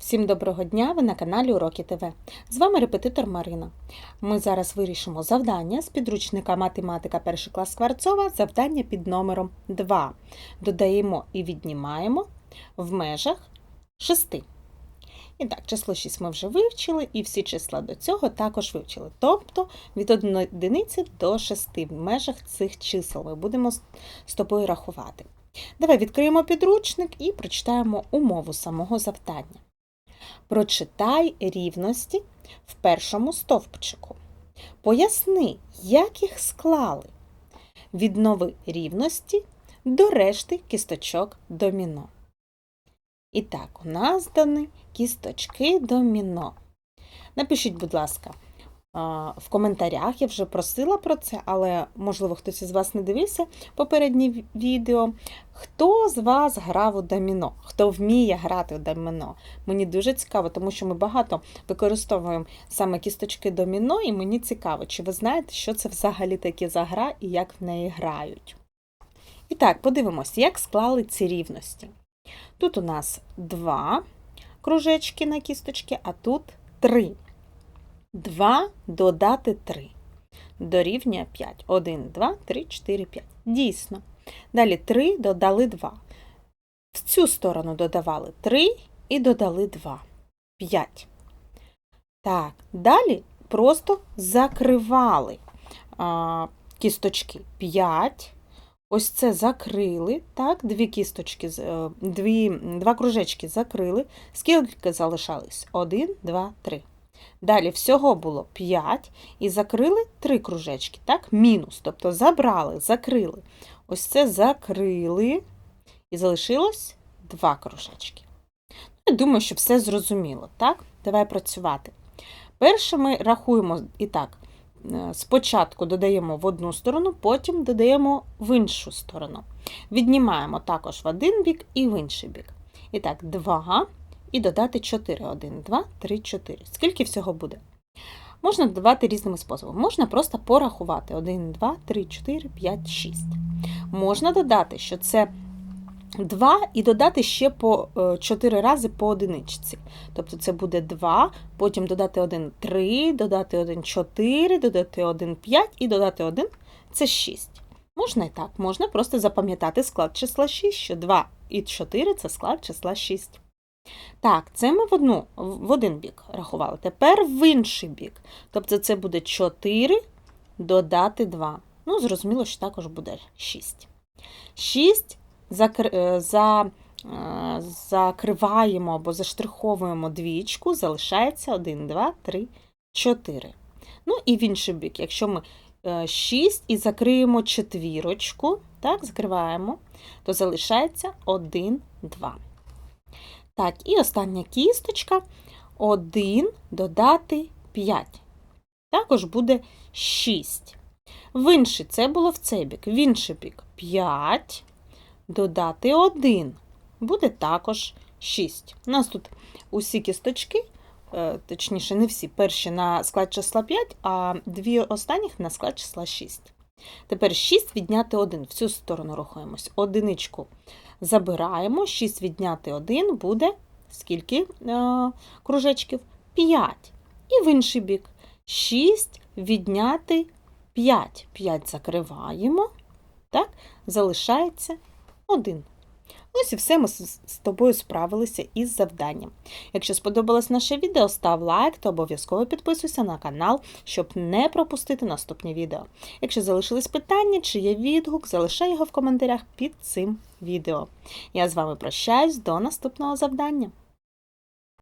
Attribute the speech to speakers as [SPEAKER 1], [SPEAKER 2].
[SPEAKER 1] Всім доброго дня! Ви на каналі Уроки ТВ. З вами репетитор Марина. Ми зараз вирішимо завдання з підручника Математика 1 клас Скворцова, завдання під номером 2. Додаємо і віднімаємо в межах 6. І так, число 6 ми вже вивчили, і всі числа до цього також вивчили. Тобто від 1 одиниці до 6 в межах цих чисел ми будемо з з тобою рахувати. Давай відкриємо підручник і прочитаємо умову самого завдання. Прочитай рівності в першому стовпчику. Поясни, як їх склали. Віднови рівності до решти кісточок доміно. І так, у нас дані кісточки доміно. Напишіть, будь ласка, в коментарях, я вже просила про це, але, можливо, хтось із вас не дивився попереднє відео. Хто з вас грав у доміно? Хто вміє грати у доміно? Мені дуже цікаво, тому що ми багато використовуємо саме кісточки доміно, і мені цікаво, чи ви знаєте, що це взагалі таке за гра і як в неї грають. І так, подивимось, як склали ці рівності. Тут у нас два кружечки на кісточки, а тут три. 2 додати 3. Дорівнює 5. 1, 2, 3, 4, 5. Дійсно. Далі 3 додали 2. В цю сторону додавали 3 і додали 2. 5. Так, далі просто закривали а, кісточки 5. Ось це закрили. Так, дві кісточки, е, дві, два кружечки закрили. Скільки залишались? 1, 2, 3. Далі всього було 5 і закрили 3 кружечки, так? Мінус. Тобто забрали, закрили. Ось це закрили і залишилось 2 кружечки. Я думаю, що все зрозуміло, так? Давай працювати. Перше ми рахуємо і так. е, Спочатку додаємо в одну сторону, потім додаємо в іншу сторону. Віднімаємо також в один бік і в інший бік. І так, 2 і додати 4. 1, 2, 3, 4. Скільки всього буде? Можна додавати різними способами. Можна просто порахувати 1, 2, 3, 4, 5, 6. Можна додати, що це 2 і додати ще по 4 рази по одиничці. Тобто це буде 2, потім додати 1 3, додати 1 4, додати 1 5 і додати 1 це 6. Можна і так, можна просто запам'ятати склад числа 6, що 2 і 4 це склад числа 6. Так, це ми в, одну, в один бік рахували. Тепер в інший бік. Тобто це буде 4 додати 2. Ну, зрозуміло, що також буде 6. 6 закр... е, за... е, закриваємо або заштриховуємо двічку, залишається 1, 2, 3, 4. Ну і в інший бік, якщо ми 6 і закриємо четвірочку, так, закриваємо, то залишається 1, 2. Так, і остання кісточка 1 додати 5. Також буде 6. В інший це було в цей бік. В інший бік 5 додати 1. Буде також 6. У нас тут усі кісточки, е, точніше, не всі, перші на склад числа 5, а дві останніх на склад числа 6. Тепер 6 відняти 1. В цю сторону рухаємось. Одиничку забираємо, 6 відняти 1 буде скільки е, кружечків? 5. І в інший бік. 6 відняти 5. 5 закриваємо. Так, залишається 1. Ось і все ми з тобою справилися із завданням. Якщо сподобалось наше відео, став лайк та обов'язково підписуйся на канал, щоб не пропустити наступні відео. Якщо залишились питання чи є відгук, залишай його в коментарях під цим відео. Я з вами прощаюсь до наступного завдання.